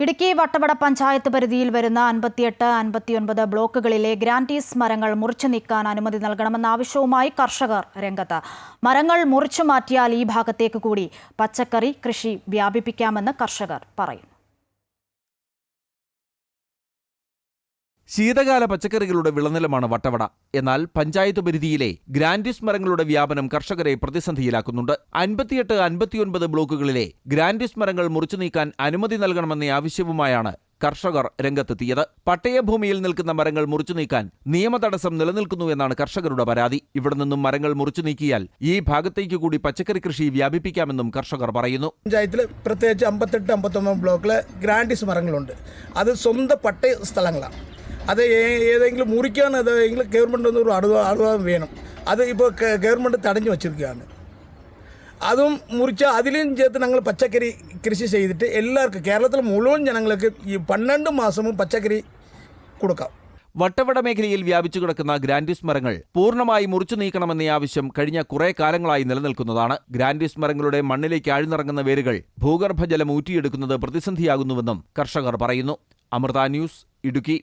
ഇടുക്കി വട്ടവട പഞ്ചായത്ത് പരിധിയിൽ വരുന്ന അൻപത്തിയെട്ട് അൻപത്തിയൊൻപത് ബ്ലോക്കുകളിലെ ഗ്രാന്റീസ് മരങ്ങൾ മുറിച്ചു നീക്കാൻ അനുമതി നൽകണമെന്ന ആവശ്യവുമായി കർഷകർ രംഗത്ത്. മരങ്ങൾ മുറിച്ചു മാറ്റിയാൽ ഈ ഭാഗത്തേക്ക് കൂടി പച്ചക്കറി കൃഷി വ്യാപിപ്പിക്കാമെന്ന് കർഷകർ പറയുന്നു ശീതകാല പച്ചക്കറികളുടെ വിളനിലമാണ് വട്ടവട. എന്നാൽ പഞ്ചായത്ത് പരിധിയിലെ ഗ്രാൻഡിസ് മരങ്ങളുടെ വ്യാപനം കർഷകരെ പ്രതിസന്ധിയിലാക്കുന്നുണ്ട്. അൻപത്തിയെട്ട് അൻപത്തിയൊൻപത് ബ്ലോക്കുകളിലെ ഗ്രാൻഡിസ് മരങ്ങൾ മുറിച്ചു നീക്കാൻ അനുമതി നൽകണമെന്ന ആവശ്യവുമായാണ് കർഷകർ രംഗത്തെത്തിയത്. പട്ടയഭൂമിയിൽ നിൽക്കുന്ന മരങ്ങൾ മുറിച്ചു നീക്കാൻ നിയമതടസം നിലനിൽക്കുന്നു എന്നാണ് കർഷകരുടെ പരാതി. ഇവിടെ നിന്നും മരങ്ങൾ മുറിച്ചു നീക്കിയാൽ ഈ ഭാഗത്തേക്ക് കൂടി പച്ചക്കറി കൃഷി വ്യാപിപ്പിക്കാമെന്നും കർഷകർ പറയുന്നു. പഞ്ചായത്തിൽ പ്രത്യേകിച്ച് അമ്പത്തെട്ട് അമ്പത്തൊമ്പത് ബ്ലോക്കിലെ ഗ്രാൻഡിസ് മരങ്ങളുണ്ട് അത് സ്വന്തം പട്ടയ സ്ഥലങ്ങളാണ് അത് ഏതെങ്കിലും മുറിക്കാൻ അതെങ്കിലും ഗവൺമെന്റ് ഒരു അടുവ അടുവാൻ വേണം. അത് ഇപ്പോൾ ഗവൺമെന്റ് തടഞ്ഞു വച്ചിരിക്കുകയാണ്. അതും മുറിച്ച് അതിലും ചേർത്ത് ഞങ്ങൾ പച്ചക്കറി കൃഷി ചെയ്തിട്ട് എല്ലാവർക്കും കേരളത്തിൽ മുഴുവൻ ജനങ്ങൾക്ക് ഈ പന്ത്രണ്ട് മാസവും പച്ചക്കറി കൊടുക്കാം. വട്ടവട മേഖലയിൽ വ്യാപിച്ചു കിടക്കുന്ന ഗ്രാൻഡിസ് മരങ്ങൾ പൂർണമായി മുറിച്ചു നീക്കണമെന്ന ആവശ്യം കഴിഞ്ഞ കുറേ കാലങ്ങളായി നിലനിൽക്കുന്നതാണ്. ഗ്രാൻഡിസ് മരങ്ങളുടെ മണ്ണിലേക്ക് ആഴ്ന്നിറങ്ങുന്ന വേരുകൾ ഭൂഗർഭജലം ഊറ്റിയെടുക്കുന്നത് പ്രതിസന്ധിയാകുന്നുവെന്നും കർഷകർ പറയുന്നു. അമൃത ന്യൂസ് ഇടുക്കി.